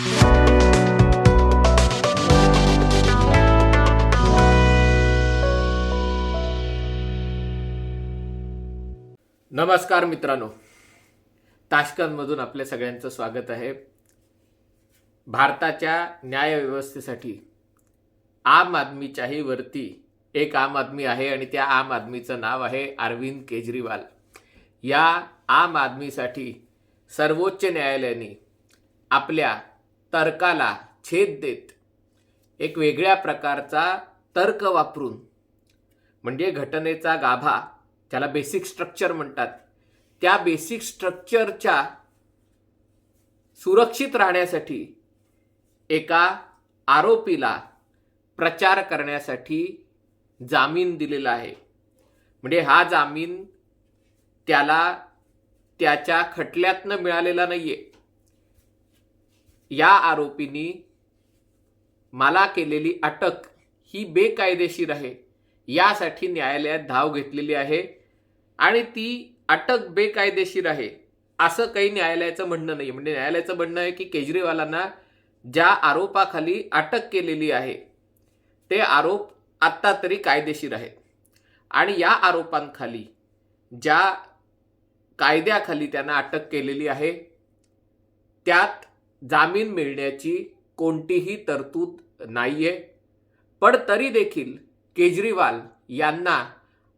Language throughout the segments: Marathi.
नमस्कार मित्रांनो. ताशकंदमधून आपल्या सगळ्यांचं स्वागत आहे. भारताच्या न्यायव्यवस्थेसाठी आम आदमीच्याही वरती एक आम आदमी आहे आणि त्या आम आदमीचं नाव आहे अरविंद केजरीवाल. या आम आदमीसाठी सर्वोच्च न्यायालयाने आपल्या तर्काला छेद देत. एक वेगळ्या प्रकारचा तर्क वापरून म्हणजे घटनेचा गाभा ज्याला बेसिक स्ट्रक्चर म्हणतात त्या बेसिक स्ट्रक्चरच्या सुरक्षित राहण्यासाठी एका आरोपीला प्रचार करण्यासाठी जामीन दिलेला आहे. म्हणजे हा जामीन त्याला त्याच्या खटल्यातनं मिळालेला नाही आहे या आरोपीनी मला केलेली अटक ही बेकायदेशीर आहे. यासाठी न्यायालयात धाव घेतलेली आहे आणि ती अटक बेकायदेशीर आहे असं काही न्यायालयाचं म्हणणं नाही. म्हणजे न्यायालयाचं म्हणणं आहे की केजरीवालांना ज्या आरोपाखाली अटक केलेली आहे ते आरोप आत्ता तरी कायदेशीर आहेत. आणि या आरोपांखाली ज्या कायद्याखाली त्यांना अटक केलेली आहे त्यात जामीन मिळण्याची कोणतीही तरतूद नाही आहे पण तरी देखील केजरीवाल यांना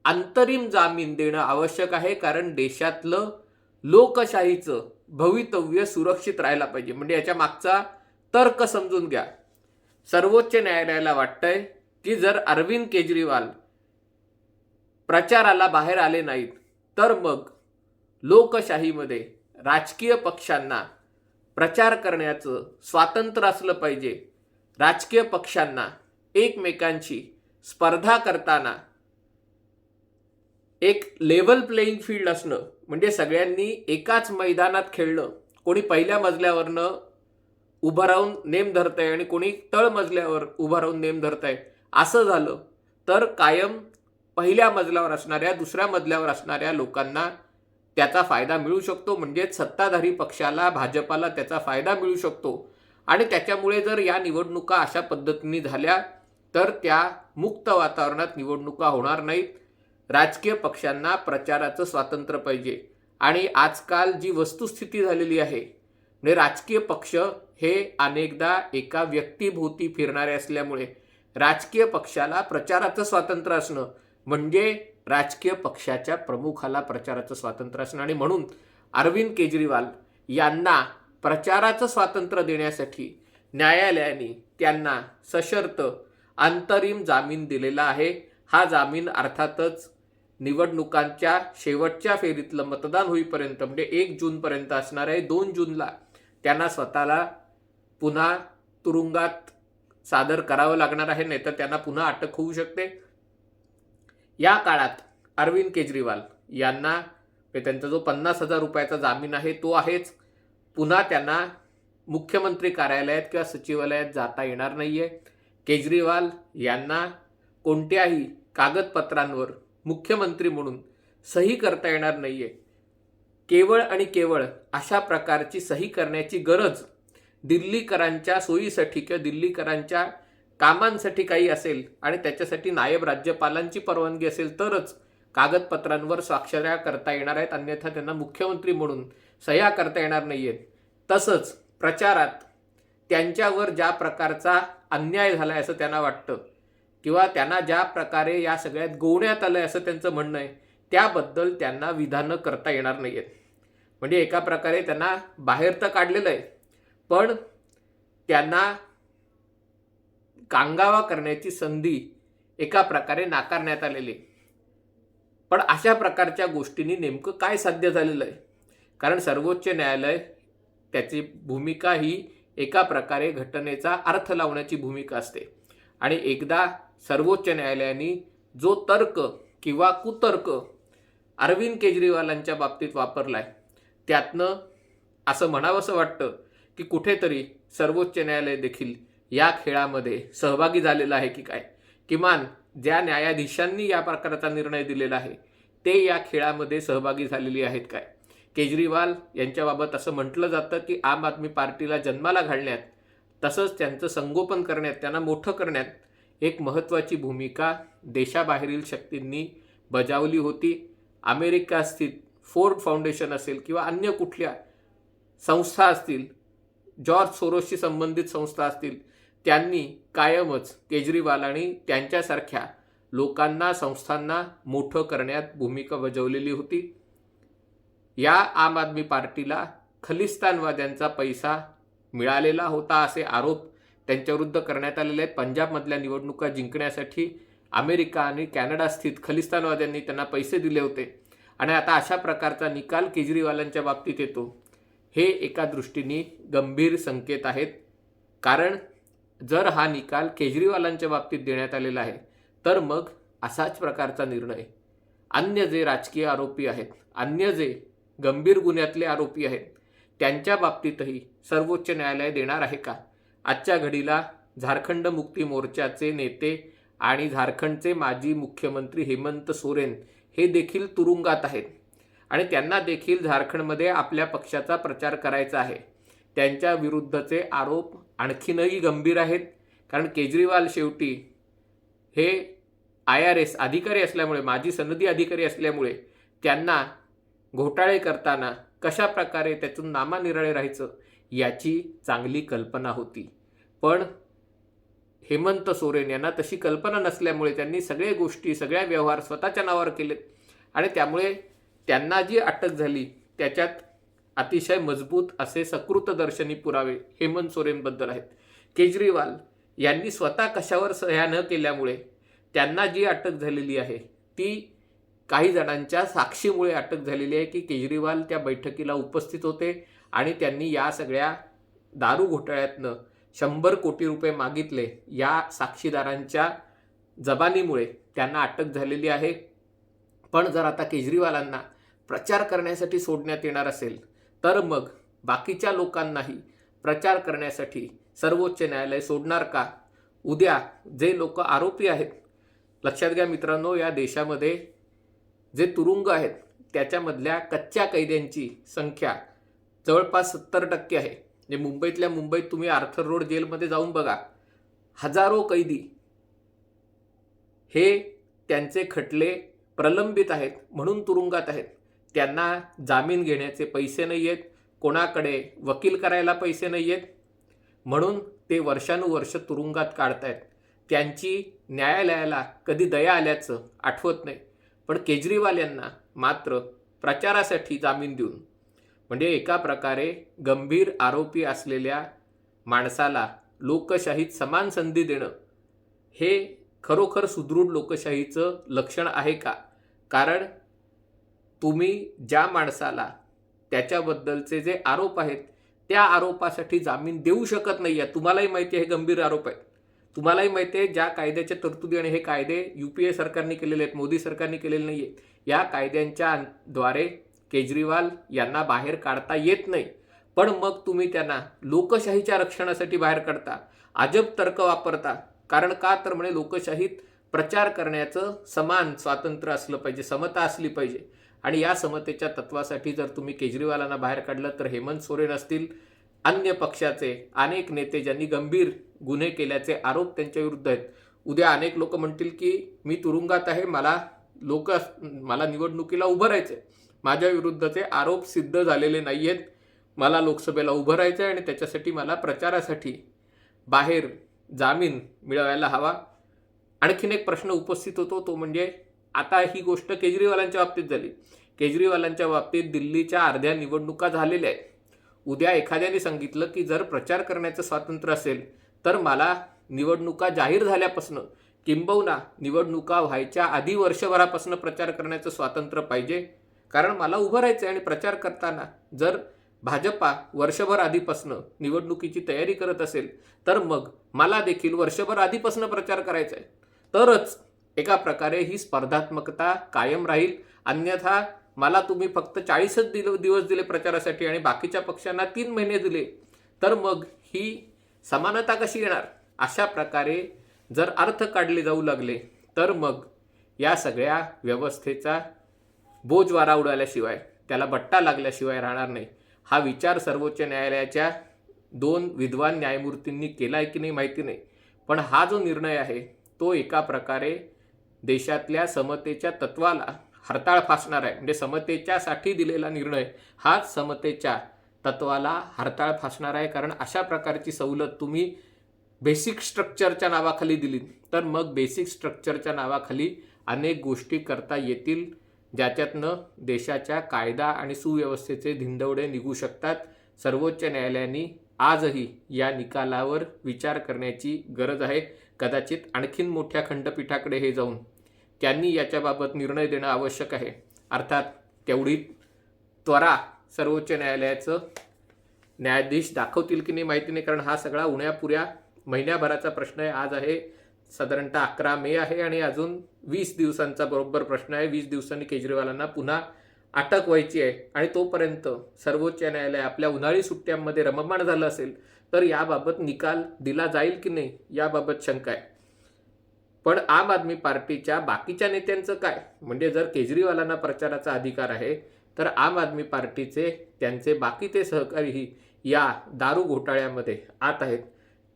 अंतरिम जामीन देणं आवश्यक आहे कारण देशातलं लोकशाहीचं भवितव्य सुरक्षित राहायला पाहिजे. म्हणजे याच्या मागचा तर्क समजून घ्या. सर्वोच्च न्यायालयाला वाटतंय की जर अरविंद केजरीवाल प्रचाराला बाहेर आले नाहीत तर मग लोकशाहीमध्ये राजकीय पक्षांना प्रचार करण्याचं स्वातंत्र्य असलं पाहिजे. राजकीय पक्षांना एकमेकांशी स्पर्धा करताना एक लेवल प्लेईंग फील्ड असणं म्हणजे सगळ्यांनी एकाच मैदानात खेळणं. कोणी पहिल्या मजल्यावरनं उभं राहून नेम धरतंय आणि कोणी तळ मजल्यावर उभं राहून नेम धरतंय. असं झालं तर कायम पहिल्या मजल्यावर असणाऱ्या दुसऱ्या मजल्यावर असणाऱ्या लोकांना त्याचा फायदा मिळू शकतो म्हणजेच सत्ताधारी पक्षाला भाजपाला त्याचा फायदा मिळू शकतो. आणि त्याच्यामुळे जर या निवडणुका अशा पद्धतीने झाल्या तर त्या मुक्त वातावरणात निवडणुका होणार नाहीत. राजकीय पक्षांना प्रचाराचं स्वातंत्र्य पाहिजे. आणि आजकाल जी वस्तुस्थिती झालेली आहे म्हणजे राजकीय पक्ष हे अनेकदा एका व्यक्तीभोवती फिरणारे असल्यामुळे राजकीय पक्षाला प्रचाराचं स्वातंत्र्य असणं म्हणजे राजकीय पक्षाच्या प्रमुखाला प्रचाराचं स्वातंत्र्य असणं आणि म्हणून अरविंद केजरीवाल यांना प्रचाराचं स्वातंत्र्य देण्यासाठी न्यायालयाने त्यांना सशर्त अंतरिम जामीन दिलेला आहे. हा जामीन अर्थातच निवडणुकांच्या शेवटच्या फेरीतलं मतदान होईपर्यंत म्हणजे एक जूनपर्यंत असणार आहे. दोन जूनला त्यांना स्वतःला पुन्हा तुरुंगात सादर करावं लागणार आहे नाही तर त्यांना पुन्हा अटक होऊ शकते. या काळात अरविंद केजरीवाल यांना म्हणजे त्यांचा जो पन्नास हजार रुपयाचा जामीन आहे तो आहेच. पुन्हा त्यांना मुख्यमंत्री कार्यालयात किंवा सचिवालयात जाता येणार नाही आहे केजरीवाल यांना कोणत्याही कागदपत्रांवर मुख्यमंत्री म्हणून सही करता येणार नाही आहे केवळ आणि केवळ अशा प्रकारची सही करण्याची गरज दिल्लीकरांच्या सोयीसाठी किंवा दिल्लीकरांच्या कामांसाठी काही असेल आणि त्याच्यासाठी नायब राज्यपालांची परवानगी असेल तरच कागदपत्रांवर स्वाक्षऱ्या करता येणार आहेत. अन्यथा त्यांना मुख्यमंत्री म्हणून सह्या करता येणार नाही आहेत तसंच प्रचारात त्यांच्यावर ज्या प्रकारचा अन्याय झाला आहे असं त्यांना वाटतं किंवा त्यांना ज्या प्रकारे या सगळ्यात गोवण्यात आलं आहे असं त्यांचं म्हणणं आहे त्याबद्दल त्यांना विधानं करता येणार नाही आहेत म्हणजे एका प्रकारे त्यांना बाहेर तर काढलेलं आहे पण त्यांना कांगावा करण्याची संधी एका प्रकारे नाकारण्यात आलेली. पण अशा प्रकारच्या गोष्टींनी नेमकं काय साध्य झालेलं आहे? कारण सर्वोच्च न्यायालय त्याची भूमिका ही एका प्रकारे घटनेचा अर्थ लावण्याची भूमिका असते. आणि एकदा सर्वोच्च न्यायालयाने जो तर्क किंवा कुतर्क अरविंद केजरीवालांच्या बाबतीत वापरला आहे त्यातनं असं म्हणावंसं वाटतं की कुठेतरी सर्वोच्च न्यायालय देखील या खेळामध्ये सहभागी झालेला आहे की काय? किमान ज्या न्यायाधीशांनी या प्रकारचा निर्णय दिलेला आहे ते या खेळामध्ये सहभागी झालेली आहेत काय? केजरीवाल यांच्याबाबत असं म्हटलं जातं की आम आदमी पार्टीला जन्माला घालण्यात तसंच त्यांचं संगोपन करण्यात त्यांना मोठं करण्यात एक महत्त्वाची भूमिका देशाबाहेरील शक्तींनी बजावली होती. अमेरिका स्थित फोर्ड फाउंडेशन असेल किंवा अन्य कुठल्या संस्था असतील जॉर्ज सोरोसशी संबंधित संस्था असतील त्यांनी कायमच केजरीवाल आणि त्यांच्यासारख्या लोकांना संस्थांना मोठं करण्यात भूमिका बजावलेली होती. या आम आदमी पार्टीला खलिस्तानवाद्यांचा पैसा मिळालेला होता असे आरोप त्यांच्याविरुद्ध करण्यात आलेले आहेत. पंजाबमधल्या निवडणुका जिंकण्यासाठी अमेरिका आणि कॅनडा स्थित खलिस्तानवाद्यांनी त्यांना पैसे दिले होते. आणि आता अशा प्रकारचा निकाल केजरीवालांच्या बाबतीत येतो हे एका दृष्टीने गंभीर संकेत आहेत. कारण जर हा निकाल केजरीवालांच्या बाबतीत देण्यात आलेला आहे तर मग असाच प्रकारचा निर्णय. अन्य जे राजकीय आरोपी आहेत अन्य जे गंभीर गुन्ह्यातले आरोपी आहेत त्यांच्या बाबतीतही सर्वोच्च न्यायालय देणार आहे का? आजच्या घडीला झारखंड मुक्ती मोर्चाचे नेते आणि झारखंडचे माजी मुख्यमंत्री हेमंत सोरेन हे देखील तुरुंगात आहेत. आणि त्यांना देखील झारखंडमध्ये आपल्या पक्षाचा प्रचार करायचा आहे. त्यांच्या विरुद्धचे आरोप आणखीनही गंभीर आहेत. कारण केजरीवाल शेवटी हे आय आर एस अधिकारी असल्यामुळे माजी सनदी अधिकारी असल्यामुळे त्यांना घोटाळे करताना कशा प्रकारे त्यातून नामानिराळे राहायचं याची चांगली कल्पना होती. पण हेमंत सोरेन यांना तशी कल्पना नसल्यामुळे त्यांनी सगळ्या गोष्टी सगळ्या व्यवहार स्वतःच्या नावावर केलेत. आणि त्यामुळे त्यांना जी अटक झाली त्याच्यात अतिशय मजबूत असे सकृतदर्शनी पुरावे हेमंत सोरेनबद्दल आहेत. केजरीवाल यांनी स्वतः कशावर सह्या न केल्यामुळे त्यांना जी अटक झालेली आहे ती काही जणांच्या साक्षीमुळे अटक झालेली आहे की केजरीवाल त्या बैठकीला उपस्थित होते आणि त्यांनी या सगळ्या दारू घोटाळ्यातनं शंभर कोटी रुपये मागितले या साक्षीदारांच्या जबानीमुळे त्यांना अटक झालेली आहे. पण जर आता केजरीवालांना प्रचार करण्यासाठी सोडण्यात येणार असेल तर मग बाकीच्या लोकांनाही प्रचार करण्यासाठी सर्वोच्च न्यायालय सोडणार का? उद्या जे लोक आरोपी आहेत लक्षात घ्या मित्रांनो या देशामध्ये जे तुरुंग आहेत त्याच्यामधल्या कच्च्या कैद्यांची संख्या जवळपास सत्तर टक्के आहे. म्हणजे मुंबईतल्या मुंबईत तुम्ही आर्थर रोड जेलमध्ये जाऊन बघा हजारो कैदी हे त्यांचे खटले प्रलंबित आहेत म्हणून तुरुंगात आहेत. त्यांना जामीन घेण्याचे पैसे नाही आहेत कोणाकडे वकील करायला पैसे नाही आहेत म्हणून ते वर्षानुवर्ष तुरुंगात काढतायत. त्यांची न्यायालयाला कधी दया आल्याचं आठवत नाही. पण केजरीवाल यांना मात्र प्रचारासाठी जामीन देऊन म्हणजे एका प्रकारे गंभीर आरोपी असलेल्या माणसाला लोकशाहीत समान संधी देणं हे खरोखर सुदृढ लोकशाहीचं लक्षण आहे का? कारण तुम्ही ज्या माणसाला त्याच्याबद्दलचे जे आरोप आहेत त्या आरोपासाठी जामीन देऊ शकत नाही आहे तुम्हालाही माहिती आहे हे गंभीर आरोप आहेत. तुम्हालाही माहिती आहे ज्या कायद्याच्या तरतुदी आणि हे कायदे यू पी ए सरकारने केलेले आहेत मोदी सरकारने केलेले नाही आहेत या कायद्यांच्या द्वारे केजरीवाल यांना बाहेर काढता येत नाही. पण मग तुम्ही त्यांना लोकशाहीच्या रक्षणासाठी बाहेर काढता अजब तर्क वापरता. कारण का तर म्हणे लोकशाहीत प्रचार करण्याचं समान स्वातंत्र्य असलं पाहिजे समता असली पाहिजे. आणि या समतेच्या तत्वासाठी जर तुम्ही केजरीवालांना बाहेर काढलं तर हेमंत सोरेन असतील अन्य पक्षाचे अनेक नेते ज्यांनी गंभीर गुन्हे केल्याचे आरोप त्यांच्या विरुद्ध आहेत. उद्या अनेक लोक म्हणतील की मी तुरुंगात आहे मला लोक मला निवडणुकीला उभं राहायचं माझ्या विरुद्धचे आरोप सिद्ध झालेले नाही आहेत मला लोकसभेला उभं राहायचं आहे आणि त्याच्यासाठी मला प्रचारासाठी बाहेर जामीन मिळवायला हवा. आणखीन एक प्रश्न उपस्थित होतो तो म्हणजे आता ही गोष्ट केजरीवालांच्या बाबतीत झाली. केजरीवालांच्या बाबतीत दिल्लीच्या अर्ध्या निवडणुका झालेल्या आहेत. उद्या एखाद्याने सांगितलं की जर प्रचार करण्याचं स्वातंत्र्य असेल तर मला निवडणुका जाहीर झाल्यापासून किंबहुना निवडणुका व्हायच्या आधी वर्षभरापासून प्रचार करण्याचं स्वातंत्र्य पाहिजे. कारण मला उभं राहायचं आहे आणि प्रचार करताना जर भाजपा वर्षभर आधीपासून निवडणुकीची तयारी करत असेल तर मग मला देखील वर्षभर आधीपासून प्रचार करायचा आहे तरच एका प्रकारे ही स्पर्धात्मकता कायम राहील. अन्यथा मला तुम्ही फक्त चाळीसच दिल दिवस दिले प्रचारासाठी आणि बाकीच्या पक्षांना तीन महिने दिले तर मग ही समानता कशी येणार? अशा प्रकारे जर अर्थ काढले जाऊ लागले तर मग या सगळ्या व्यवस्थेचा बोजवारा उडाल्याशिवाय त्याला बट्टा लागल्याशिवाय राहणार नाही. हा विचार सर्वोच्च न्यायालयाच्या दोन विद्वान न्यायमूर्तींनी केला आहे की नाही माहिती नाही. पण हा जो निर्णय आहे तो एका प्रकारे देशातल्या समतेच्या तत्वाला हरताळ फासणार आहे. म्हणजे समतेच्यासाठी दिलेला निर्णय हाच समतेच्या तत्वाला हरताळ फासणार आहे. कारण अशा प्रकारची सवलत तुम्ही बेसिक स्ट्रक्चरच्या नावाखाली दिली. तर मग बेसिक स्ट्रक्चरच्या नावाखाली अनेक गोष्टी करता येतील ज्याच्यातनं देशाच्या कायदा आणि सुव्यवस्थेचे धिंदवडे निघू शकतात. सर्वोच्च न्यायालयाने आजही या निकालावर विचार करण्याची गरज आहे. कदाचित आणखीन मोठ्या खंडपीठाकडे हे जाऊन त्यांनी याच्याबाबत निर्णय देणं आवश्यक आहे. अर्थात तेवढी त्वरा सर्वोच्च न्यायालयाचं न्यायाधीश दाखवतील की नाही माहिती नाही कारण हा सगळा उण्यापुऱ्या महिन्याभराचा प्रश्न आहे. आज आहे साधारणतः अकरा मे आहे आणि अजून वीस दिवसांचा बरोबर प्रश्न आहे. वीस दिवसांनी केजरीवालांना पुन्हा अटक व्हायची आहे आणि तोपर्यंत सर्वोच्च न्यायालय आपल्या उन्हाळी सुट्ट्यांमध्ये रममाण झालं असेल तर याबाबत निकाल दिला जाईल की नाही याबाबत शंका आहे. पण आम आदमी पार्टीच्या बाकीच्या नेत्यांचं काय? म्हणजे जर केजरीवालांना प्रचाराचा अधिकार आहे तर आम आदमी पार्टीचे त्यांचे बाकी ते सहकारीही या दारू घोटाळ्यामध्ये आत आहेत.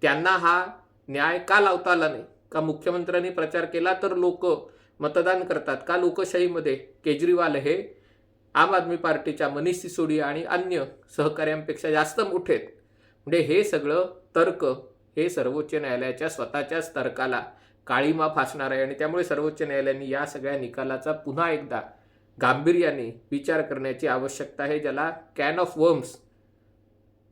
त्यांना हा न्याय का लावता आला नाही? का मुख्यमंत्र्यांनी प्रचार केला तर लोक मतदान करतात? का लोकशाहीमध्ये केजरीवाल हे आम आदमी पार्टीच्या मनीष सिसोडिया आणि अन्य सहकाऱ्यांपेक्षा जास्त मोठे आहेत? म्हणजे हे सगळं तर्क हे सर्वोच्च न्यायालयाच्या स्वतःच्याच तर्काला काळीमा फासणार आहे. आणि त्यामुळे सर्वोच्च न्यायालयाने या सगळ्या निकालाचा पुन्हा एकदा गांभीर्याने विचार करण्याची आवश्यकता आहे ज्याला कॅन ऑफ वर्म्स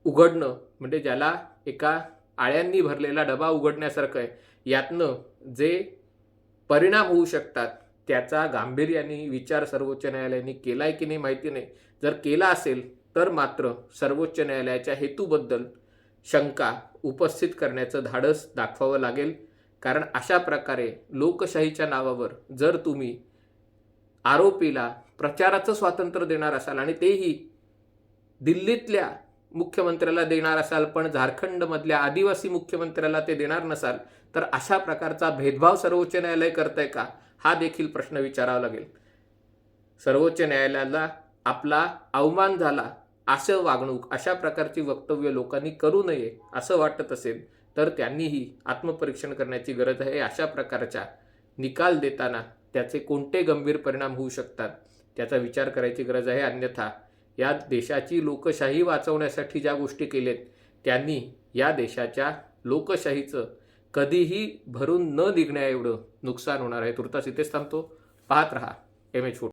उघडणं म्हणजे ज्याला एका आळ्यांनी भरलेला डबा उघडण्यासारखं आहे. यातनं जे परिणाम होऊ शकतात त्याचा गांभीर्याने विचार सर्वोच्च न्यायालयाने आहे की नाही माहिती नाही. जर केला असेल तर मात्र सर्वोच्च न्यायालयाच्या हेतूबद्दल शंका उपस्थित करण्याचं धाडस दाखवावं लागेल. कारण अशा प्रकारे लोकशाहीच्या नावावर जर तुम्ही आरोपीला प्रचाराचं स्वातंत्र्य देणार असाल आणि तेही दिल्लीतल्या मुख्यमंत्र्याला देणार असाल पण झारखंडमधल्या आदिवासी मुख्यमंत्र्याला ते देणार नसाल तर अशा प्रकारचा भेदभाव सर्वोच्च न्यायालय करतंय का? हा देखील प्रश्न विचारावा लागेल. सर्वोच्च न्यायालयाला आपला अवमान झाला असं वागणूक अशा प्रकारची वक्तव्य लोकांनी करू नये असं वाटत असेल तर त्यांनीही आत्मपरीक्षण करण्याची गरज आहे. अशा प्रकारच्या निकाल देताना त्याचे कोणते गंभीर परिणाम होऊ शकतात त्याचा विचार करायची गरज आहे. अन्यथा या देशाची लोकशाही वाचवण्यासाठी ज्या गोष्टी केल्यात त्यांनी या देशाच्या लोकशाहीचं कधीही भरून न निघण्याएवढं नुकसान होणार आहे. तुर्तास इथेच थांबतो. पाहत रहा. M H